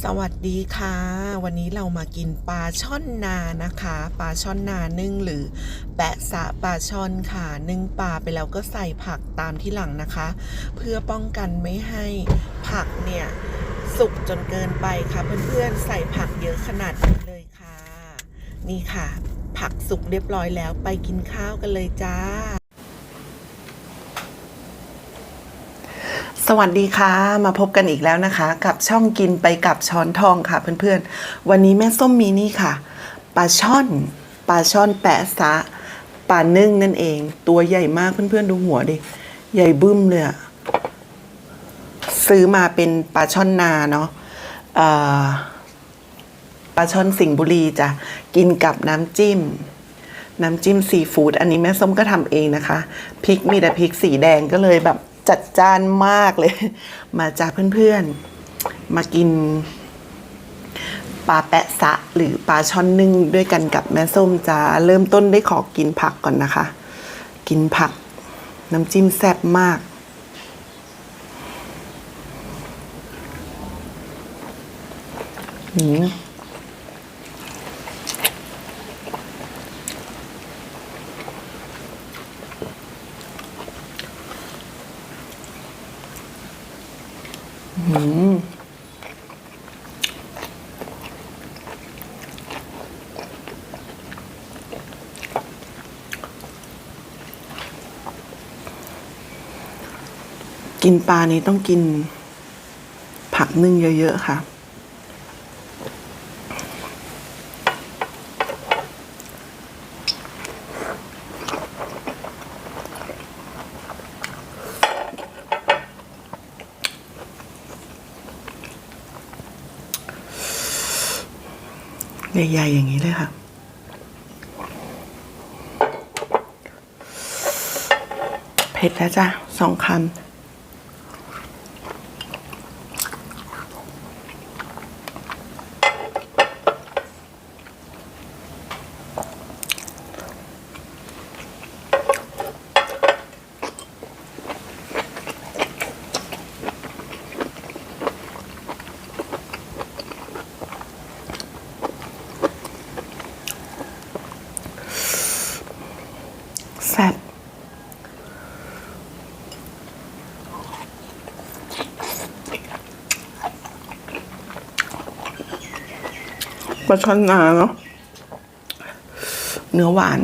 สวัสดีค่ะ วันนี้เรามากินปลาช่อนนานะคะ ปลาช่อนนานึ่งหรือแปะสะปลาช่อนค่ะ นึ่งปลาไปแล้วก็ใส่ผักตามที่หลังนะคะ เพื่อป้องกันไม่ให้ผักเนี่ย สุกจนเกินไปค่ะ เพื่อนๆใส่ผักเยอะขนาดนี้เลยค่ะ นี่ค่ะ ผักสุกเรียบร้อยแล้วไปกินข้าวกันเลยจ้า สวัสดีค่ะ มาพบกันอีกแล้วนะคะ กับช่องกินไปกับช้อนทองค่ะเพื่อนๆ วันนี้แม่ส้มมีนี่ค่ะปลาช่อนปลาช่อนแปะซะปลานึ่งนั่นเอง ตัวใหญ่มากเพื่อนๆดูหัวดิใหญ่บึ้มเลยอะซื้อมาเป็นปลาช่อนนาเนาะปลาช่อนสิงห์บุรีจ้ะกินกับน้ำจิ้ม น้ำจิ้มซีฟู้ดอันนี้แม่ส้มก็ทำเองนะคะพริกมีแต่พริกสีแดงก็เลยแบบ จัดจ้านมากเลย มาจากเพื่อนๆ มากินปลาแปะสะหรือปลาช่อนนึ่งด้วยกันกับแม่ส้มจะเริ่มต้นได้ขอกินผักก่อนนะคะ กินผัก น้ำจิ้มแซ่บมากหืม กินปลานี้ต้องกินผักนึ่งเยอะๆค่ะ ใหญ่ๆอย่างนี้เลยค่ะเผ็ดแล้วจ้ะสองคำ แซ่บ ปลาช่อนนาเนาะเนื้อหวาน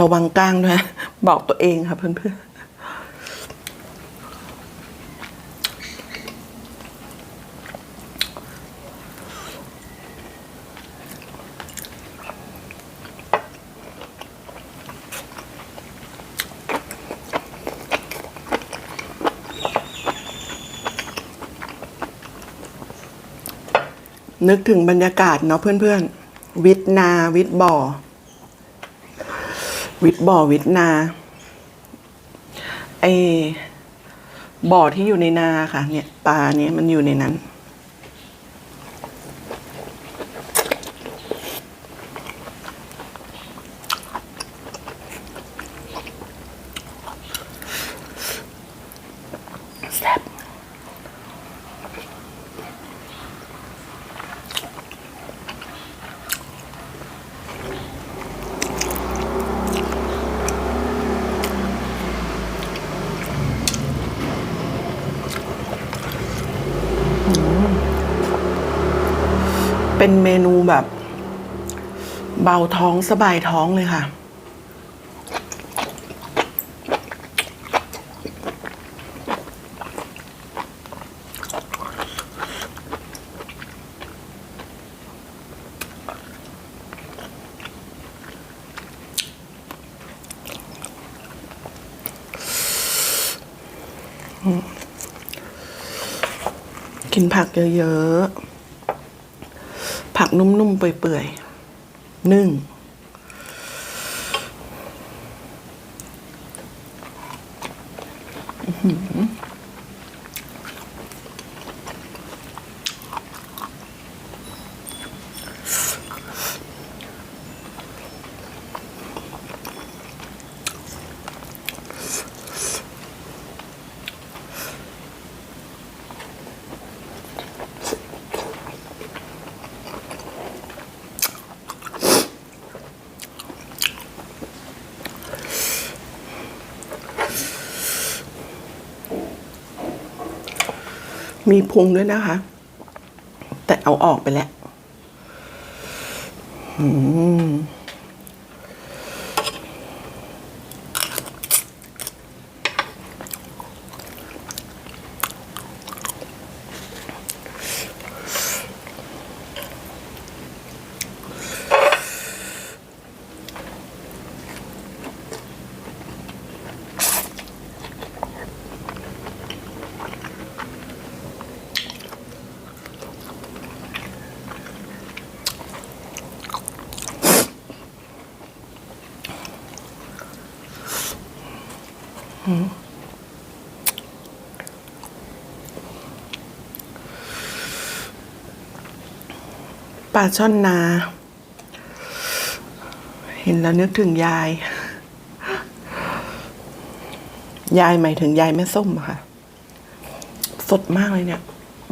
ระวังก้างด้วยบอกตัวเองค่ะเพื่อนๆ นึกถึงบรรยากาศเนาะเพื่อนๆ วิทนาวิทบ่อ วิทบ่อวิทนาไอบ่อที่อยู่ในนาค่ะ เนี่ยปลาเนี่ยมันอยู่ในนั้น เป็นเมนูแบบ เบาท้องสบายท้องเลยค่ะ กินผักเยอะๆ ผักนุ่มๆ เปื่อยๆนึ่งอื มีพุงด้วยนะคะ แต่เอาออกไปแล้ว อืม ปลาช่อนนา เห็นแล้วนึกถึงยาย ยายหมายถึงยายแม่ส้มอะค่ะ สดมากเลยเนี่ย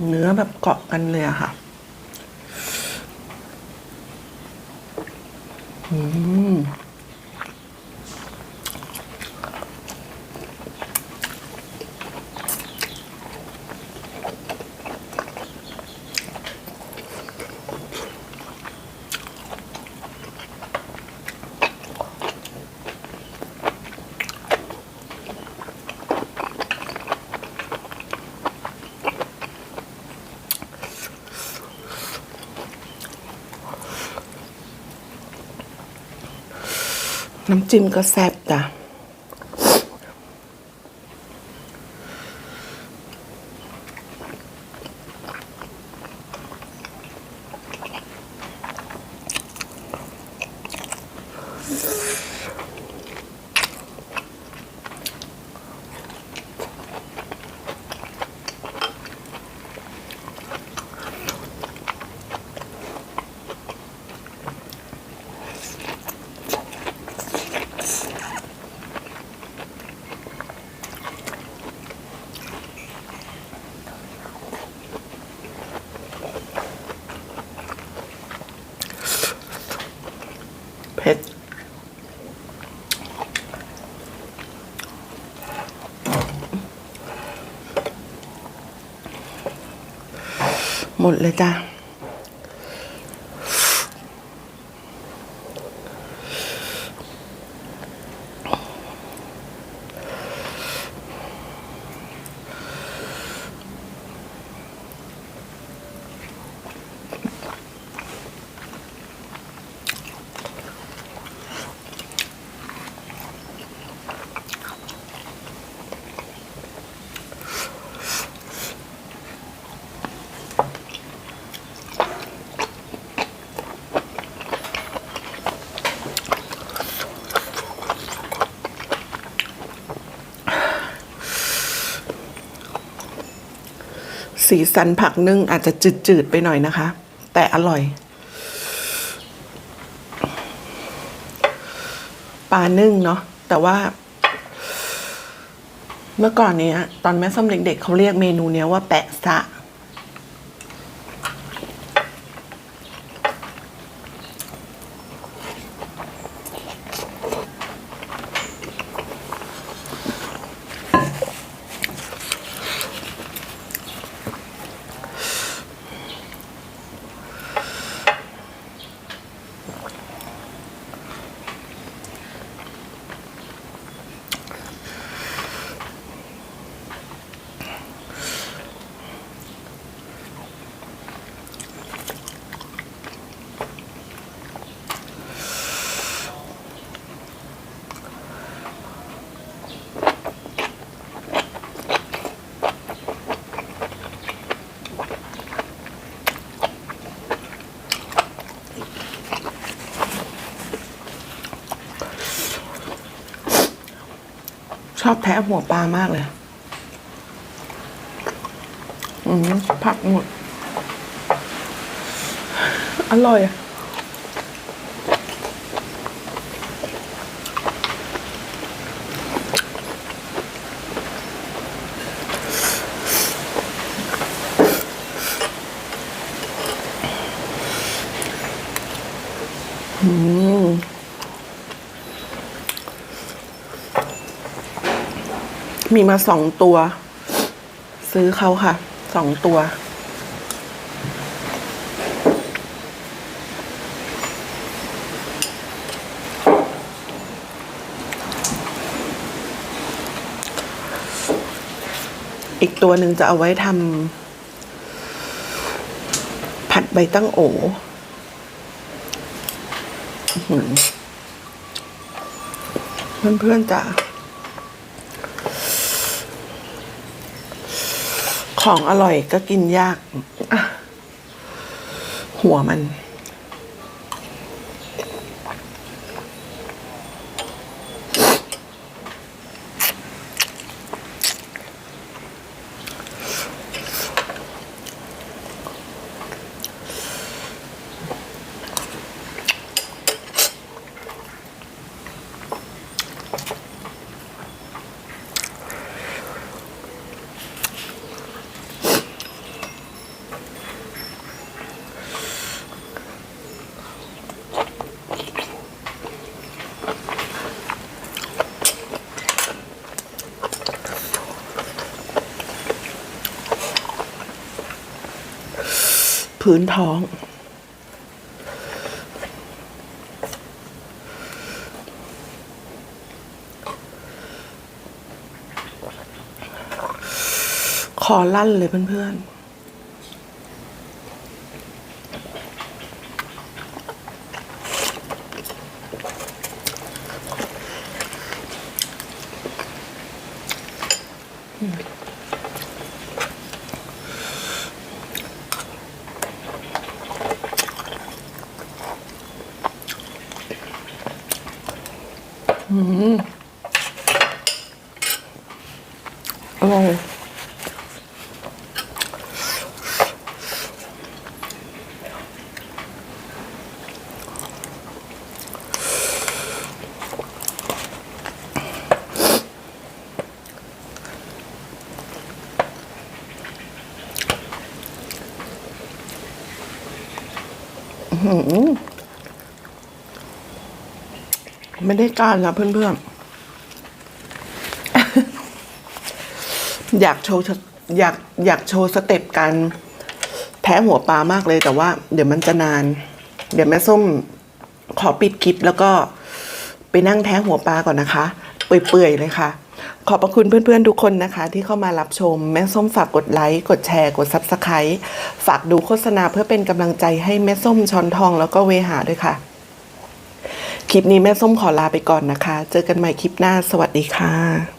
เนื้อแบบเกาะกันเลยอะค่ะอืม น้ำจิ้มก็แซ่บจ้ะ หมดเลยจ้ะ สีสันผักนึ่งอาจจะจืดๆไปหน่อยนะคะ แต่อร่อย ปลานึ่งเนาะแต่ว่า เมื่อก่อนเนี้ย ตอนแม่ส้มเด็กๆเขาเรียกเมนูเนี้ยว่าแปะสะ อบแทะหัวปลามากเลย อืมผักหมด อร่อยอะอืม มีมาสองตัว ซื้อเขาค่ะสองตัว อีกตัวหนึ่งจะเอาไว้ทำผัดใบตั้งโอยเพื่อนๆจ้ะ ของอร่อยก็กินยากอะหัวมัน พื้นท้อง คอลั่นเลยเพื่อนๆอร่ อยอื้อหือ ไม่ได้การนะเพื่อนๆ อยากโชว์อยากอยากโชว์สเต็ปการแท้หัวปลามากเลยแต่ว่า เดี๋ยวมันจะนาน เดี๋ยวแม่ส้มขอปิดคลิปแล้วก็ไปนั่งแท้หัวปลาก่อนนะคะ เปื่อยๆเลยค่ะ ขอบพระคุณเพื่อนๆทุกคนนะคะ ที่เข้ามารับชม แม่ส้มฝากกดไลค์กดแชร์กดซับสไครต์ฝากดูโฆษณาเพื่อเป็นกำลังใจให้แม่ส้มช้อนทองแล้วก็เวหาด้วยค่ะ คลิปนี้แม่ส้มขอลาไปก่อนนะคะ เจอกันใหม่คลิปหน้า สวัสดีค่ะ